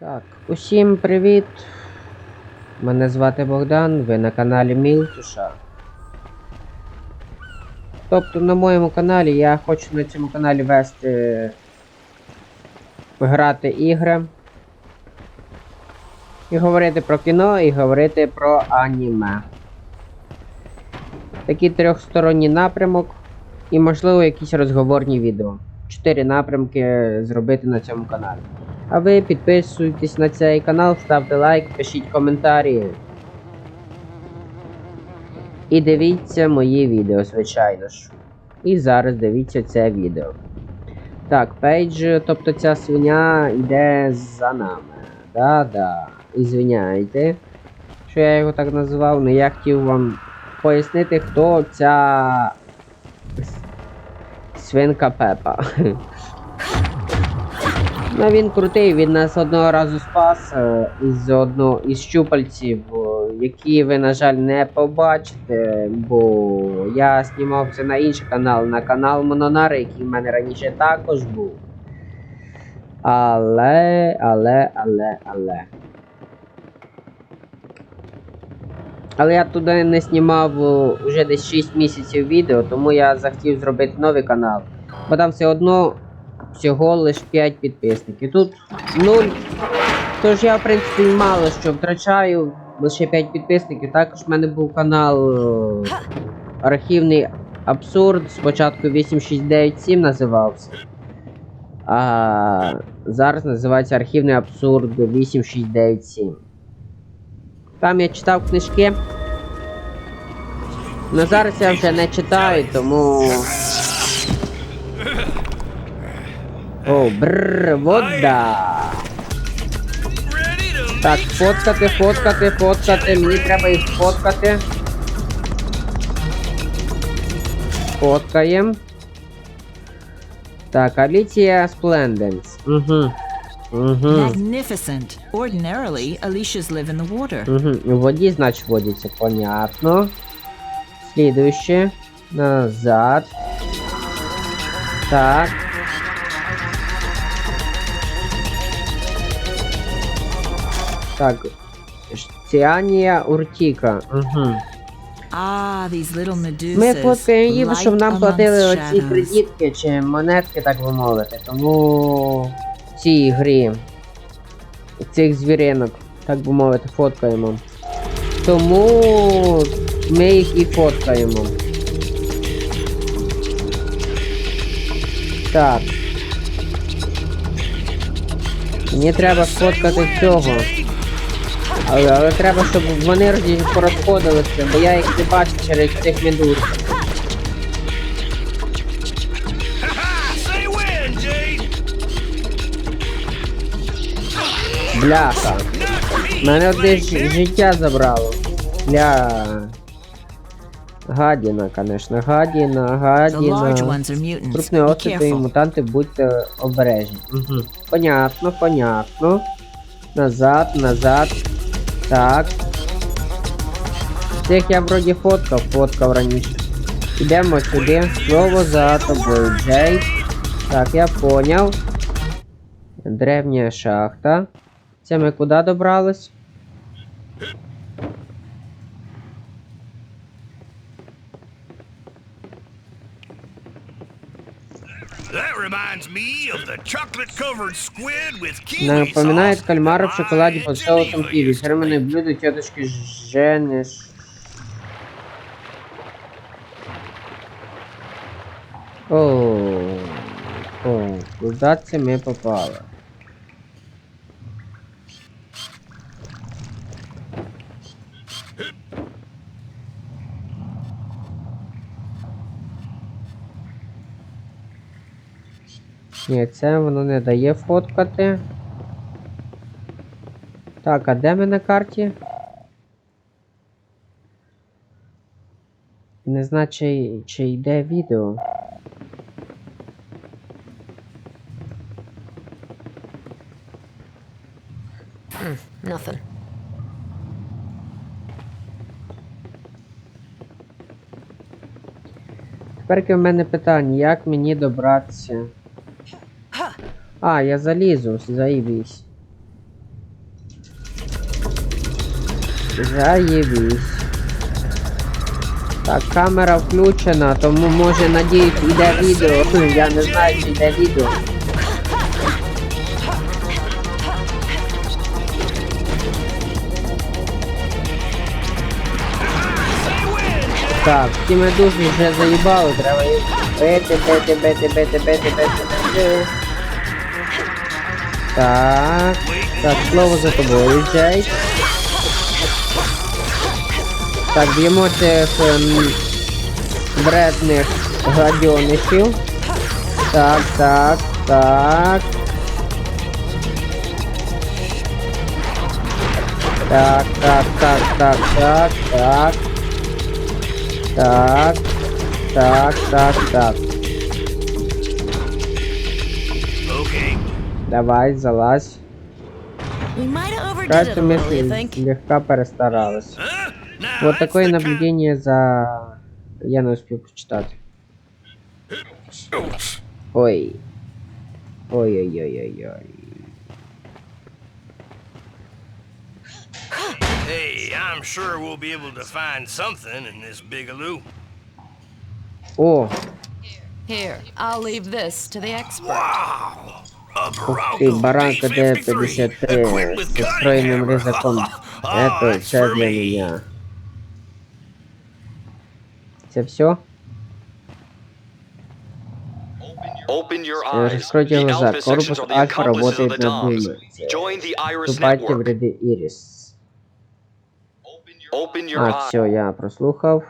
Так, усім привіт! Мене звати Богдан, ви на каналі Мілтуша. Тобто на моєму каналі я хочу на цьому каналі вести грати ігри. І говорити про кіно, і говорити про аніме. Такий трьохсторонній напрямок. І можливо якісь розговорні відео. Чотири напрямки зробити на цьому каналі. А ви підписуйтесь на цей канал, ставте лайк, пишіть коментарі. І дивіться мої відео, звичайно ж. І зараз дивіться це відео. Так, пейдж, тобто ця свиня йде за нами. Да-да. І звиняйте, що я його так назвав, але я хотів вам пояснити, хто ця свинка Пепа. Ну він крутий, він нас одного разу спас е, із одного із щупальців, які ви, на жаль, не побачите, бо я знімав це на інший канал, на канал Мононари, який в мене раніше також був. Але, але, але, але. Але я туди не знімав вже десь 6 місяців відео, тому я захотів зробити новий канал. Бо там все одно всього лише 5 підписників. Тут 0. Тож я, в принципі, мало що втрачаю. Лише 5 підписників. Також в мене був канал е, Архівний Абсурд. Спочатку 8697 називався. А зараз називається Архівний Абсурд 8697. Там я читав книжки. Ну зараз я вже не читаю, тому. О, бррр, вода. Так, фоткати, фоткати, фоткати. Мені треба їх фоткати. Фоткаємо. Так, Аліція Спленденс. Угу. Угу. Magnificent. Ordinarily, Alicia's live in the water. Угу. В воді, значить, водиться, понятно. Слідуще. Назад. Так. Так. Ціанія Уртіка. Угу. Ah, these little medusas. Ми фоткаємо її, щоб нам платили оці кредитки чи монетки, так би мовити. Тому в цій грі цих звіринок, так би мовити, фоткаємо. Тому ми їх і фоткаємо. Так. Мені треба сфоткати цього. Але, але треба, щоб вони роз- порозходилися, бо я їх не бачу через цих медуз. Бляха. Мене одне життя забрало. Бля. Гадіна, конечно. Гадіна, гадіна. ones are mutants. Крупні особи і мутанти, будьте обережні. Угу. Понятно, понятно. Назад, назад. Так. Всіх я вроді фоткав, фоткав раніше. Ідемо сюди. Слово за тобою, Джей. Так, я поняв. Древня шахта. Це ми куди добрались? Напоминает кальмара в шоколаде под соусом киви. Фирменное блюдо тетушки Женеш. О, о, куда це ми попали? Ні, це воно не дає фоткати. Так, а де ми на карті? Не знаю, чи, чи йде відео. Nothing. Тепер в мене питання, як мені добратися? А, я залізу, заїбісь. Заєбісь. Так, камера включена, тому може надіюсь йде відео. Я не знаю, чи йде відео. Так, ті медузи вже заїбали, треба їх бити, бити, бити, бити, бити, бити, бити. Так, так, слово за тобою, Джей. Так, б'ємо цих ем, бредних гадьонишів. Так, так, так. Так, так, так, так, так, так. Так. Так, так, так. Давай, залазь. Кажется, мы слегка? Now, Вот такое наблюдение за... Я не успел прочитать. Ой. Ой-ой-ой-ой-ой. Hey, I'm sure we'll be able to find something in this bigaloo. О, Here, I'll leave this to the expert. Wow! Ух ти, баранка Д-53 equipped with з gun встроєним camera. ризиком. Oh, Это все для меня. Це все? Open your eyes. раскройте глаза. Корпус Альфа работает над ними. Вступайте в. Open your А, все, я прослухав.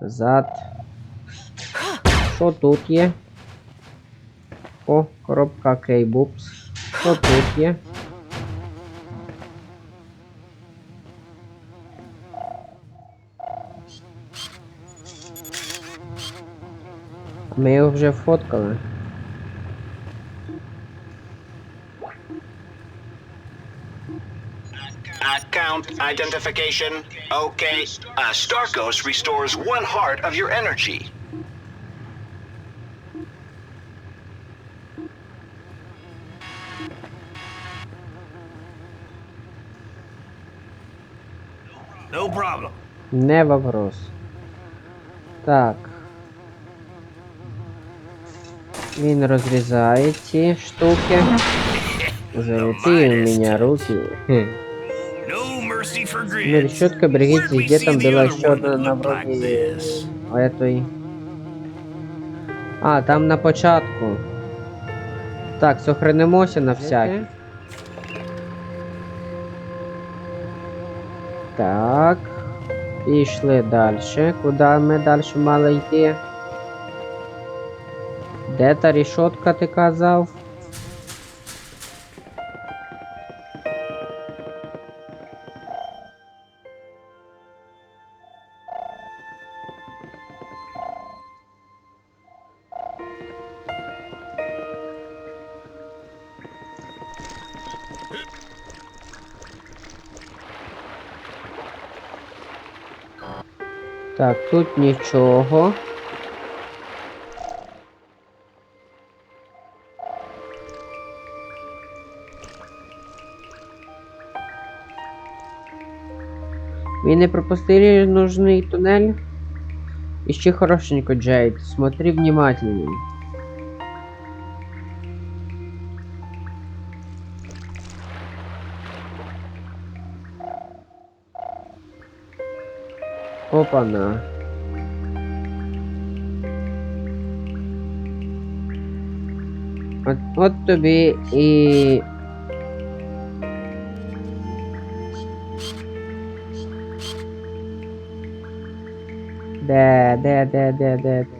Назад. Що тут є? О, коробка Кейбупс. Що тут є? Ми його вже фоткали. Account identification. Okay. Uh, Starkos restores one heart of your energy. No problem. Не вопрос. Так. Він розрізає ці штуки. Золотые у меня руки. Хм. No mercy for Ну, grids. решетка берегите, Where'd we где see там the была other еще one одна that на looked like вроде this? этой. А, там на початку. Так, сохранимося на всякий. Так. Пішли далі. Куди ми далі мали йти? Де та рішотка, ти казав? Так, тут нічого. Він не пропустили нужний туннель. Ищи хорошенько, Джейд. Смотри внимательней. Опа-на. От, от тобі і. Де, де, де, де, де, де,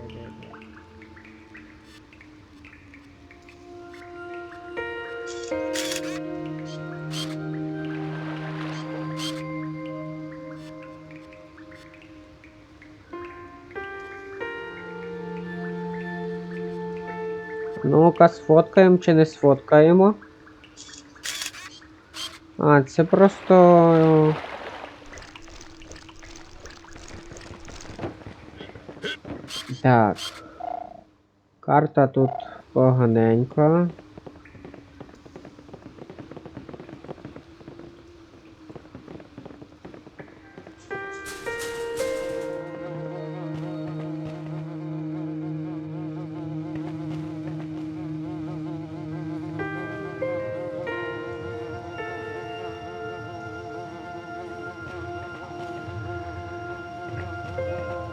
Ну-ка, сфоткаємо чи не сфоткаємо. А, це просто. Так. Карта тут поганенька.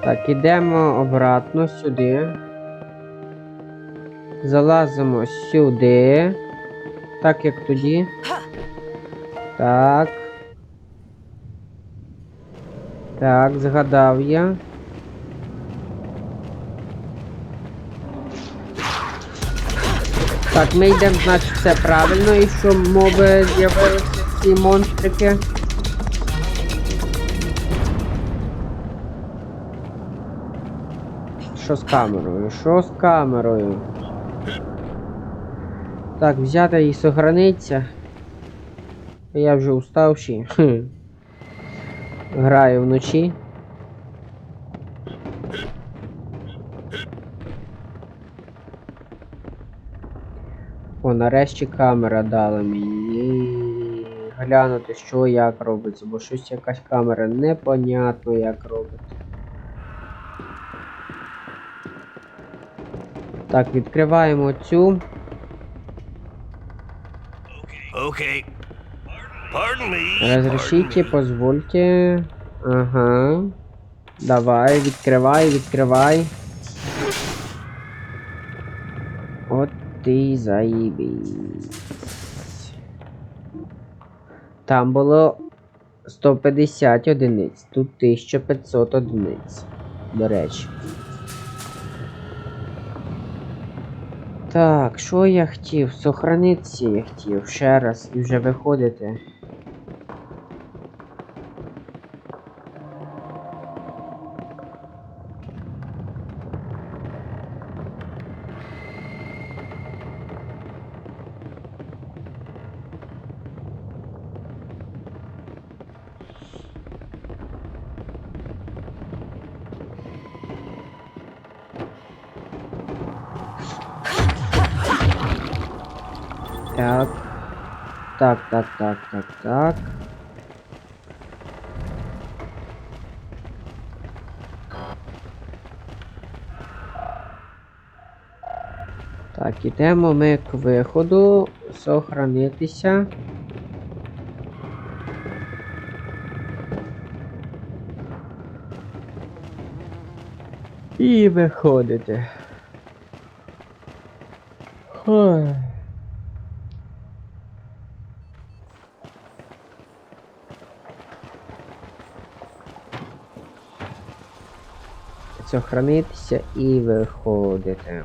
Так, ідемо обратно сюди. Залазимо сюди. Так як тоді. Так. Так, згадав я. Так, ми йдемо, значить, все правильно, і що моби з'явилися ці монстрики. Що з камерою? Що з камерою? Так, взяти і сохраниться. Я вже уставший. Хм. Граю вночі. О, нарешті камера дала мені глянути, що як робиться, бо щось якась камера непонятно як робить. Так, відкриваємо цю. Okay. Разрешите, позвольте. Ага. Давай, відкривай, відкривай. От ти заїбись. Там було 150 одиниць, тут 1500 одиниць. До речі. Так, що я хотів? Сохранитися я хотів ще раз і вже виходити. Так. Так, так, так, так, так. Так, ідемо ми к виходу. Сохранитися. І виходити. Ой. Сохранитися і виходити.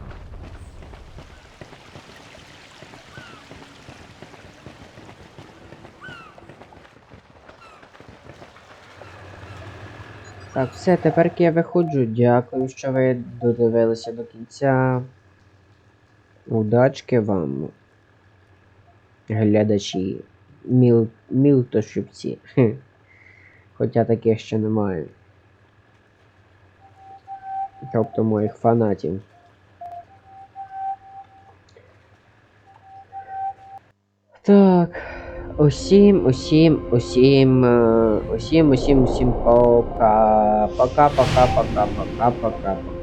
Так, все, тепер я виходжу. Дякую, що ви додивилися до кінця. Удачки вам, глядачі. Міл... Мілтошипці. Хоча таких ще немає. Тобто моїх фанатів. Так. Усім, усім, усім, е, усім, усім, усім пока. Пока, пока, пока, пока, пока, пока.